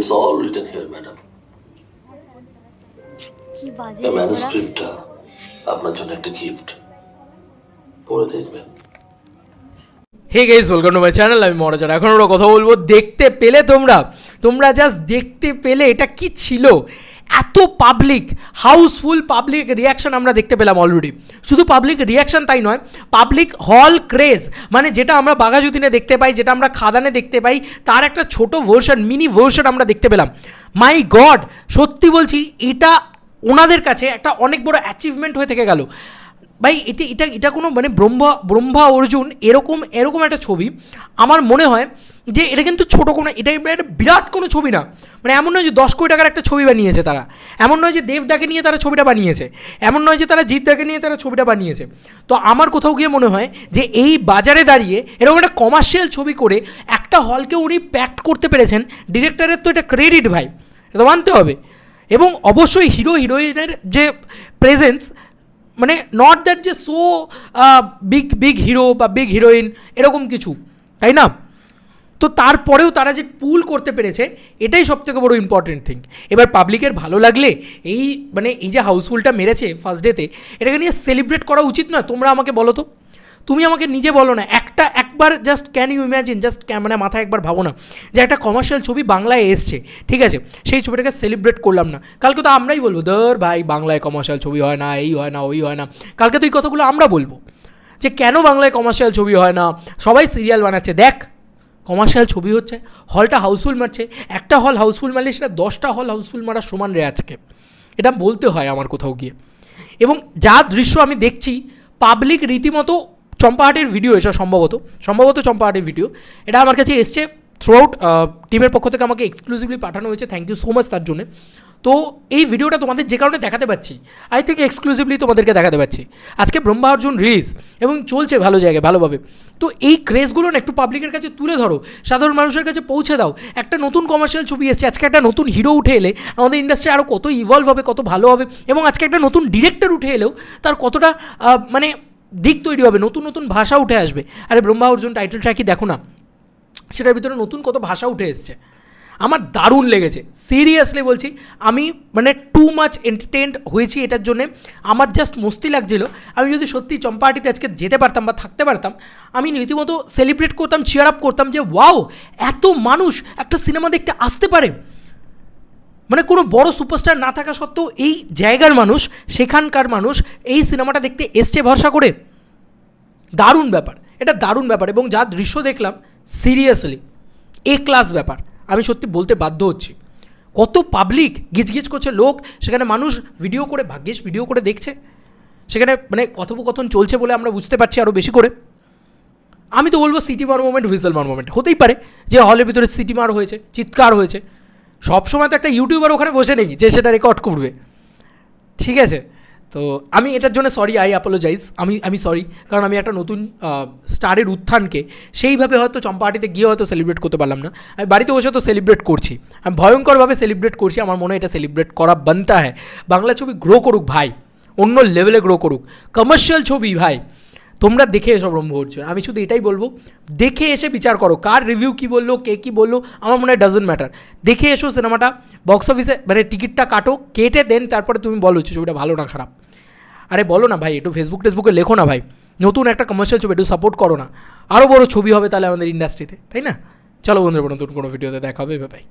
It's all written here, madam. কি বাজে এই। ম্যানুস্ক্রিপ্টটা আপনার জন্য একটা গিফট পড়ে দেখবেন। Hey guys welcome to my channel আমি মহারাজার এখন ওরা কথা বলব দেখতে পেলে তোমরা। তোমরা জাস্ট দেখতে পেলে এটা কি ছিল? এত পাবলিক হাউসফুল পাবলিক রিয়াকশন আমরা দেখতে পেলাম অলরেডি শুধু পাবলিক রিয়াকশন তাই নয় পাবলিক হল ক্রেজ মানে যেটা আমরা বাঘাযতীনে দেখতে পাই, যেটা আমরা খাদানে দেখতে পাই, তার একটা ছোট ভার্সন মিনি ভার্সন আমরা দেখতে পেলাম। মাই গড সত্যি বলছি, এটা ওনাদের কাছে একটা অনেক বড় অ্যাচিভমেন্ট হয়ে থেকে গেল। ভাই, এটা এটা এটা কোনো মানে ব্রহ্মা ব্রহ্মা অর্জুন এরকম এরকম একটা ছবি, আমার মনে হয় যে এটা কিন্তু ছোটো কোনো, এটা বিরাট কোনো ছবি না। মানে এমন নয় যে দশ কোটি টাকার একটা ছবি বানিয়েছে তারা। এমন নয় যে দেবদাকে নিয়ে তারা ছবিটা বানিয়েছে। এমন নয় যে তারা জিতদাকে নিয়ে তারা ছবিটা বানিয়েছে। তো আমার কোথাও গিয়ে মনে হয় যে এই বাজারে দাঁড়িয়ে এরকম একটা কমার্শিয়াল ছবি করে একটা হলকে উনি প্যাক্ট করতে পেরেছেন। ডিরেক্টরের তো এটা ক্রেডিট ভাই। এটা মানতে হবে। এবং অবশ্যই হিরো হিরোইনের যে প্রেজেন্স মানে নট দ্যাট যে সো বিগ বিগ হিরো বা বিগ হিরোইন এরকম কিছু। তাই না? তো তারপরেও তারা যে পুল করতে পেরেছে, এটাই সব থেকে বড় ইম্পর্টেন্ট থিং এবার পাবলিকের ভালো লাগলে এই মানে এই যে হাউসফুলটা মেরেছে ফার্স্ট ডেতে এটাকে নিয়ে সেলিব্রেট করা উচিত নয়। তোমরা আমাকে বলো তো। তুমি আমাকে নিজে বলো না। একটা, একবার just can you imagine just মানে মাথায় একবার ভাবো না। যে একটা কমার্শিয়াল ছবি বাংলায় এসছে, ঠিক আছে? সেই ছবিটাকে সেলিব্রেট করলাম না। কালকে তো আমরাই বলব, ধর ভাই, বাংলায় কমার্শিয়াল ছবি হয় না, এই হয় না, ওই হয় না। কালকে তো এই কথাগুলো আমরা বলব। যে কেন বাংলায় কমার্শিয়াল ছবি হয় না? সবাই সিরিয়াল বানাচ্ছে। দেখ কমার্শিয়াল ছবি হচ্ছে হলটা হাউসফুল মারছে, একটা হল হাউসফুল মারলে সেটা দশটা হল হাউসফুল মারার সমান রে আজকে। এটা বলতে হয় আমার কোথাও গিয়ে। এবং যা দৃশ্য আমি দেখছি পাবলিক রীতিমতো চম্পাহাটের ভিডিও এটা সম্ভবত সম্ভবত চম্পাহাটের ভিডিও এটা আমার কাছে এসছে থ্রু আউট টিমের পক্ষ থেকে আমাকে এক্সক্লুসিভলি পাঠানো হয়েছে থ্যাংক ইউ সো মাচ তার জন্য। তো এই ভিডিওটা তোমাদের যে কারণে দেখাতে পাচ্ছি আই থিঙ্ক এক্সক্লুসিভলি তোমাদেরকে দেখাতে পাচ্ছি। আজকে ব্রহ্মা অর্জুন রিলিজ এবং চলছে ভালো জায়গায়, ভালোভাবে। তো এই ক্রেজগুলো না একটু পাবলিকের কাছে তুলে ধরো, সাধারণ মানুষের কাছে পৌঁছে দাও। একটা নতুন কমার্শিয়াল ছবি এসছে, আজকে একটা নতুন হিরো উঠে এলে আমাদের ইন্ডাস্ট্রি আরও কত ইভলভ হবে, কত ভালো হবে এবং আজকে একটা নতুন ডিরেক্টর উঠে এলেও তার কতটা মানে দিক তৈরি হবে, নতুন নতুন ভাষা উঠে আসবে। আরে ব্রহ্মা অর্জুন টাইটেল ট্র্যাকই দেখো না, সেটার ভিতরে নতুন কত ভাষা উঠে এসছে। আমার দারুণ লেগেছে। সিরিয়াসলি বলছি, আমি মানে টু মাচ এন্টারটেন্ড হয়েছি এটার জন্যে। আমার জাস্ট মস্তি লাগছিল। আমি যদি সত্যি চম্পাহাটিতে আজকে যেতে পারতাম বা থাকতে পারতাম, আমি রীতিমতো সেলিব্রেট করতাম চেয়ার আপ করতাম যে ওয়াও এত মানুষ একটা সিনেমা দেখতে আসতে পারে। মানে কোনো বড় সুপারস্টার না থাকা সত্ত্বেও এই জায়গার মানুষ, সেখানকার মানুষ এই সিনেমাটা দেখতে এসছে ভরসা করে। দারুণ ব্যাপার। এটা দারুণ ব্যাপার এবং যা দৃশ্য দেখলাম সিরিয়াসলি এ ক্লাস ব্যাপার। আমি সত্যি বলতে বাধ্য হচ্ছি। কত পাবলিক গিজগিজ করছে লোক, সেখানে মানুষ ভিডিও করে, ভাগ্যিস ভিডিও করে দেখছে। সেখানে মানে কথোপকথন চলছে বলে আমরা বুঝতে পারছি আরও বেশি করে। আমি তো বলব সিটি মার মোমেন্ট হুইসেল মার মোমেন্ট হতেই পারে যে হলের ভিতরে সিটি মার হয়েছে, চিৎকার হয়েছে। সব সময় তো একটা ইউটিউবার ওখানে বসে নেই যে সেটা রেকর্ড করবে। ঠিক আছে? তো আমি এটার জন্য সরি আই অ্যাপোলোজাইজ আমি আমি সরি কারণ আমি একটা নতুন স্টারের উত্থানকে সেইভাবে হয়তো চম্পাহাটিতে গিয়ে হয়তো সেলিব্রেট করতে পারলাম না। আমি বাড়িতে বসে তো সেলিব্রেট করছি। আমি ভয়ঙ্করভাবে সেলিব্রেট করছি, আমার মনে হয় এটা সেলিব্রেট করা বানতা হ্যাঁ বাংলা ছবি গ্রো করুক ভাই, অন্য লেভেলে গ্রো করুক। কমার্শিয়াল ছবি ভাই তোমরা দেখে এসো ব্রহ্মহর্ষণ আমি শুধু এটাই বলব, দেখে এসে বিচার করো। কার রিভিউ কী বলল, কে কী বলল, আমার মনে হয় ডাজেন্ট ম্যাটার দেখে এসো সিনেমাটা বক্স অফিসে মানে টিকিটটা কাটো, কেটে দেন, তারপরে তুমি বলো ছবিটা ভালো না খারাপ। আরে বলো না ভাই, একটু ফেসবুক টেসবুকে লেখো না ভাই। নতুন একটা কমার্শিয়াল ছবি, একটু সাপোর্ট করো না। আরও বড় ছবি হবে তাহলে আমাদের ইন্ডাস্ট্রিতে তাই না? চলো বন্ধুরা, নতুন কোনো ভিডিওতে দেখা হবে ভাই